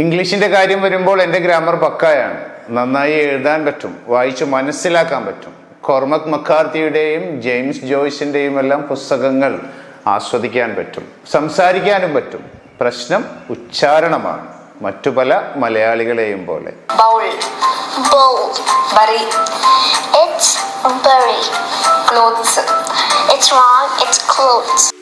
ഇംഗ്ലീഷിന്റെ കാര്യം വരുമ്പോൾ എന്റെ ഗ്രാമർ പക്കായാണ്. നന്നായി എഴുതാൻ പറ്റും വായിച്ചു മനസ്സിലാക്കാൻ പറ്റും. കോർമക് മക്കാർത്തിയുടെയും ജെയിംസ് ജോയ്സിന്റെയും എല്ലാം പുസ്തകങ്ങൾ ആസ്വദിക്കാൻ പറ്റും സംസാരിക്കാനും പറ്റും. പ്രശ്നം ഉച്ചാരണമാണ് മറ്റു പല മലയാളികളെയും പോലെ. It's wrong. It's clothes.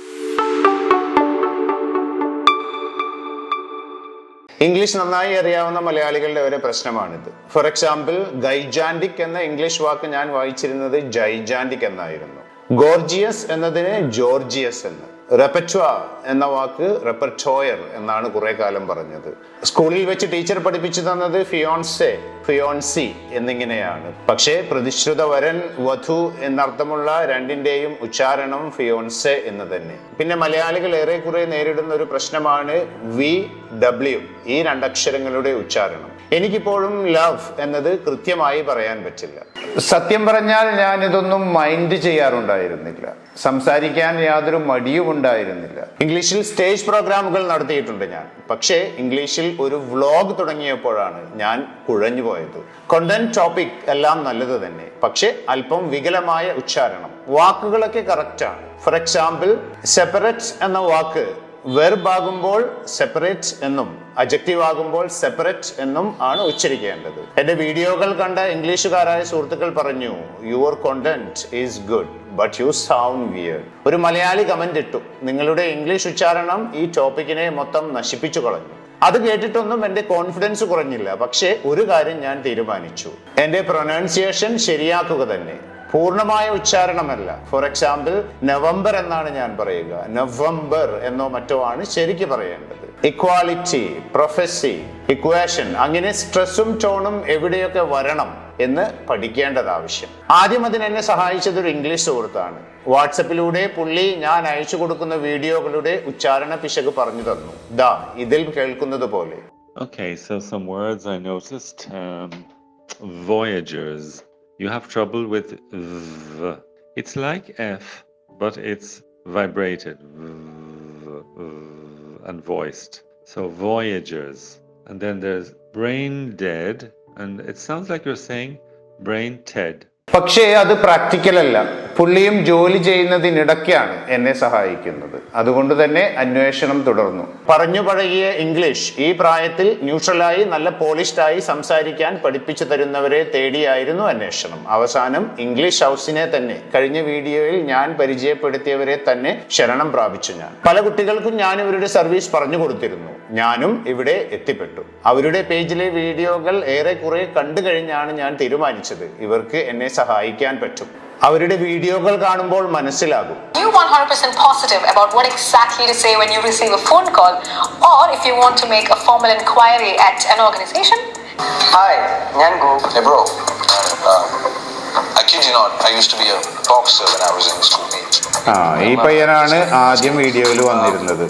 English നന്നായി അറിയാവുന്ന മലയാളികളുടെ ഒരു പ്രശ്നമാണിത്. ഫോർ എക്സാമ്പിൾ ഗൈജാൻഡിക് എന്ന ഇംഗ്ലീഷ് വാക്ക് ഞാൻ വായിച്ചിരുന്നത് ജൈജാൻഡിക് എന്നായിരുന്നു. ഗോർജിയസ് എന്നതിന് ജോർജിയസ് എന്ന്. റെപ്പച്വ എന്ന വാക്ക് റെപ്പർചോയർ എന്നാണ് കുറെ കാലം പറഞ്ഞത്. സ്കൂളിൽ വെച്ച് ടീച്ചർ പഠിപ്പിച്ചു തന്നത് ഫിയോൺസെ ഫിയോൺസി എന്നിങ്ങനെയാണ്. പക്ഷേ പ്രതിശ്രുത വരൻ വധു എന്നർത്ഥമുള്ള രണ്ടിന്റെയും ഉച്ചാരണം ഫിയോൺസെ എന്ന് തന്നെ. പിന്നെ മലയാളികൾ ഏറെക്കുറെ നേരിടുന്ന ഒരു പ്രശ്നമാണ് വി ഡബ്ല്യു ഈ രണ്ടക്ഷരങ്ങളുടെ ഉച്ചാരണം. എനിക്കിപ്പോഴും ലവ് എന്നത് കൃത്യമായി പറയാൻ പറ്റില്ല. സത്യം പറഞ്ഞാൽ ഞാൻ ഇതൊന്നും മൈൻഡ് ചെയ്യാറുണ്ടായിരുന്നില്ല. സംസാരിക്കാൻ യാതൊരു മടിയും ഉണ്ടായിരുന്നില്ല. ഇംഗ്ലീഷിൽ സ്റ്റേജ് പ്രോഗ്രാമുകൾ നടത്തിയിട്ടുണ്ട് ഞാൻ. പക്ഷേ ഇംഗ്ലീഷിൽ ഒരു വ്ലോഗ് തുടങ്ങിയപ്പോഴാണ് ഞാൻ കുഴഞ്ഞു പോയത്. കൊണ്ടന്റ് ടോപ്പിക് എല്ലാം നല്ലത് തന്നെ. പക്ഷേ അല്പം വികലമായ ഉച്ചാരണം. വാക്കുകളൊക്കെ കറക്റ്റാണ് ആണ്. ഫോർ എക്സാമ്പിൾ സെപ്പറേറ്റ് എന്ന വാക്ക് വെർബ് ആകുമ്പോൾ സെപ്പറേറ്റ് എന്നും അജക്റ്റീവ് ആകുമ്പോൾ സെപ്പറേറ്റ് എന്നും ആണ് ഉച്ചരിക്കേണ്ടത്. എന്റെ വീഡിയോകൾ കണ്ട ഇംഗ്ലീഷുകാരായ സുഹൃത്തുക്കൾ പറഞ്ഞു your content is good but you sound weird ഒരു മലയാളി കമന്റ് ഇട്ടു നിങ്ങളുടെ ഇംഗ്ലീഷ് ഉച്ചാരണം ഈ ടോപ്പിക്കിനെ മൊത്തം നശിപ്പിച്ചു കളഞ്ഞു. അത് കേട്ടിട്ടൊന്നും എന്റെ കോൺഫിഡൻസ് കുറഞ്ഞില്ല പക്ഷേ ഒരു കാര്യം ഞാൻ തീരുമാനിച്ചു. എന്റെ പ്രൊനൗൺസിയേഷൻ ശരിയാക്കുക തന്നെ. പൂർണമായ ഉച്ചാരണമല്ല. ഫോർ എക്സാമ്പിൾ നവംബർ എന്നാണ് ഞാൻ പറയുക. നവംബർ എന്നോ മറ്റോ ആണ് ശരിക്ക് പറയേണ്ടത്. ഇക്വാളിറ്റി പ്രൊഫസി ഇക്വേഷൻ അങ്ങനെ സ്ട്രെസ്സും ടോണും എവിടെയൊക്കെ വരണം എന്ന് പഠിക്കേണ്ടത് ആവശ്യം. ആദ്യം അതിന് എന്നെ സഹായിച്ചത് ഒരു ഇംഗ്ലീഷ് സുഹൃത്താണ്. വാട്സപ്പിലൂടെ പുള്ളി ഞാൻ അയച്ചു കൊടുക്കുന്ന വീഡിയോകളുടെ ഉച്ചാരണ പിശക് പറഞ്ഞു തന്നു. ദാ ഇതിൽ കേൾക്കുന്നത് പോലെ. Okay, so some words I noticed. Um, voyagers. You have trouble with v. It's like F, but it's vibrated and voiced. So voyagers. And then there's brain dead, and it sounds like you're saying brain ted. പക്ഷേ അത് practical അല്ല. പുള്ളിയും ജോലി ചെയ്യുന്നതിനിടയ്ക്കാണ് എന്നെ സഹായിക്കുന്നത്. അതുകൊണ്ട് തന്നെ അന്വേഷണം തുടർന്നു. പറഞ്ഞു പഴകിയ ഇംഗ്ലീഷ് ഈ പ്രായത്തിൽ ന്യൂട്രലായി നല്ല പോളിഷ്ഡായി സംസാരിക്കാൻ പഠിപ്പിച്ചു തരുന്നവരെ തേടിയായിരുന്നു അന്വേഷണം. അവസാനം ഇംഗ്ലീഷ് ഹൗസിനെ തന്നെ കഴിഞ്ഞ വീഡിയോയിൽ ഞാൻ പരിചയപ്പെടുത്തിയവരെ തന്നെ ശരണം പ്രാപിച്ചു ഞാൻ. പല കുട്ടികൾക്കും ഞാൻ ഇവരുടെ സർവീസ് പറഞ്ഞു കൊടുത്തിരുന്നു. ഞാനും ഇവിടെ എത്തിപ്പെട്ടു അവരുടെ പേജിലെ വീഡിയോകൾ ഏറെക്കുറെ കണ്ടു കഴിഞ്ഞാണ് ഞാൻ തീരുമാനിച്ചത് ഇവർക്ക് എന്നെ സഹായിക്കാൻ പറ്റും അവരുടെ വീഡിയോകൾ കാണുമ്പോൾ മനസ്സിലാകും you 100% positive about what exactly to say when you receive a phone call, or if you want to make a formal inquiry at an organization, hi ഞാൻ go Hey, bro. Uh, I kid you not, I used to be a boxer when I was in school. ആ ഈ പയ്യനാണ് ആദ്യം വീഡിയോയിൽ വന്നിരുന്നത്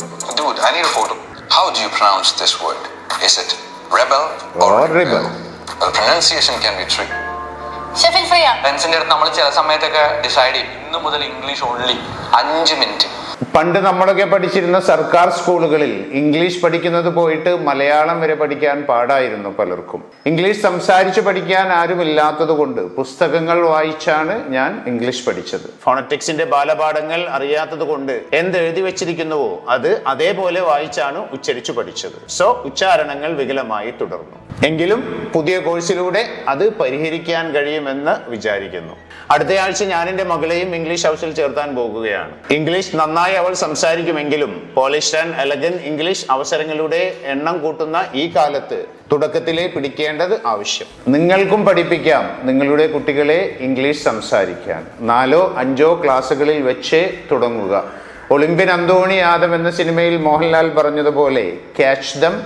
you pronounce this word? Is it rebel or, Or rebel. Well, pronunciation can be tricky. Sheffield free ഫ്രണ്ട്സിന്റെ അടുത്ത് നമ്മൾ ചില സമയത്തൊക്കെ ഡിസൈഡ് ചെയ്യും ഇന്ന് മുതൽ ഇംഗ്ലീഷ് ഓൺലി അഞ്ച് മിനിറ്റ് പണ്ട് നമ്മളൊക്കെ പഠിച്ചിരുന്ന സർക്കാർ സ്കൂളുകളിൽ ഇംഗ്ലീഷ് പഠിക്കുന്നത് പോയിട്ട് മലയാളം വരെ പഠിക്കാൻ പാടായിരുന്നു പലർക്കും. ഇംഗ്ലീഷ് സംസാരിച്ച് പഠിക്കാൻ ആരുമില്ലാത്തത് കൊണ്ട് പുസ്തകങ്ങൾ വായിച്ചാണ് ഞാൻ ഇംഗ്ലീഷ് പഠിച്ചത്. ഫോണറ്റിക്സിന്റെ ബാലപാഠങ്ങൾ അറിയാത്തത് കൊണ്ട് എന്ത് എഴുതി വെച്ചിരിക്കുന്നുവോ അത് അതേപോലെ വായിച്ചാണ് ഉച്ചരിച്ചു പഠിച്ചത്. സോ ഉച്ചാരണങ്ങൾ വികലമായി തുടർന്നു. എങ്കിലും പുതിയ കോഴ്സിലൂടെ അത് പരിഹരിക്കാൻ കഴിയുമെന്ന് വിചാരിക്കുന്നു. അടുത്തയാഴ്ച ഞാൻ എന്റെ മകളെയും ഇംഗ്ലീഷ് ഹൗസിൽ ചേർത്താൻ പോകുകയാണ്. ഇംഗ്ലീഷ് നന്നായി അവൾ സംസാരിക്കുമെങ്കിലും പോളിഷ് ആൻഡ് എലഗൻ ഇംഗ്ലീഷ് അവസരങ്ങളുടെ എണ്ണം കൂട്ടുന്ന ഈ കാലത്ത് തുടക്കത്തിലെ പിടിക്കേണ്ടത് ആവശ്യം. നിങ്ങൾക്കും പഠിപ്പിക്കാം നിങ്ങളുടെ കുട്ടികളെ ഇംഗ്ലീഷ് സംസാരിക്കാൻ. നാലോ അഞ്ചോ ക്ലാസ്സുകളിൽ വെച്ച് തുടങ്ങുക. ഒളിമ്പ്യൻ അന്തോണി ആദം എന്ന സിനിമയിൽ മോഹൻലാൽ പറഞ്ഞതുപോലെ catch them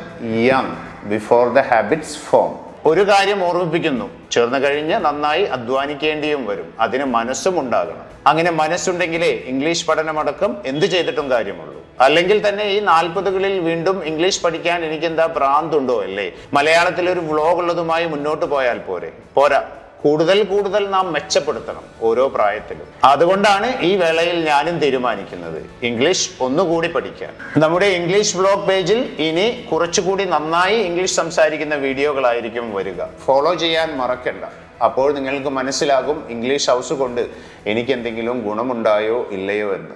young before the habits form ഒരു കാര്യം ഓർമ്മിപ്പിക്കുന്നു. ചേർന്ന് കഴിഞ്ഞ് നന്നായി അധ്വാനിക്കേണ്ടിയും വരും. അതിന് മനസ്സും ഉണ്ടാകണം. അങ്ങനെ മനസ്സുണ്ടെങ്കിലേ ഇംഗ്ലീഷ് പഠനമടക്കം എന്ത് ചെയ്തിട്ടും കാര്യമുള്ളൂ. അല്ലെങ്കിൽ തന്നെ ഈ നാൽപ്പതുകളിൽ വീണ്ടും ഇംഗ്ലീഷ് പഠിക്കാൻ എനിക്കെന്താ ഭ്രാന്തുണ്ടോ അല്ലേ? മലയാളത്തിൽ ഒരു വ്ളോഗ് ഉള്ളതുമായി മുന്നോട്ട് പോയാൽ പോരെ. പോരാ. കൂടുതൽ കൂടുതൽ നാം മെച്ചപ്പെടുത്തണം ഓരോ പ്രായത്തിലും. അതുകൊണ്ടാണ് ഈ വേളയിൽ ഞാനും തീരുമാനിക്കുന്നത്. ഇംഗ്ലീഷ് ഒന്നുകൂടി പഠിക്കാൻ. നമ്മുടെ ഇംഗ്ലീഷ് ബ്ലോഗ് പേജിൽ ഇനി കുറച്ചുകൂടി നന്നായി ഇംഗ്ലീഷ് സംസാരിക്കുന്ന വീഡിയോകളായിരിക്കും വരിക. ഫോളോ ചെയ്യാൻ മറക്കണ്ട. അപ്പോൾ നിങ്ങൾക്ക് മനസ്സിലാകും ഇംഗ്ലീഷ് ഹൗസ് കൊണ്ട് എനിക്ക് എന്തെങ്കിലും ഗുണമുണ്ടായോ ഇല്ലയോ എന്ന്.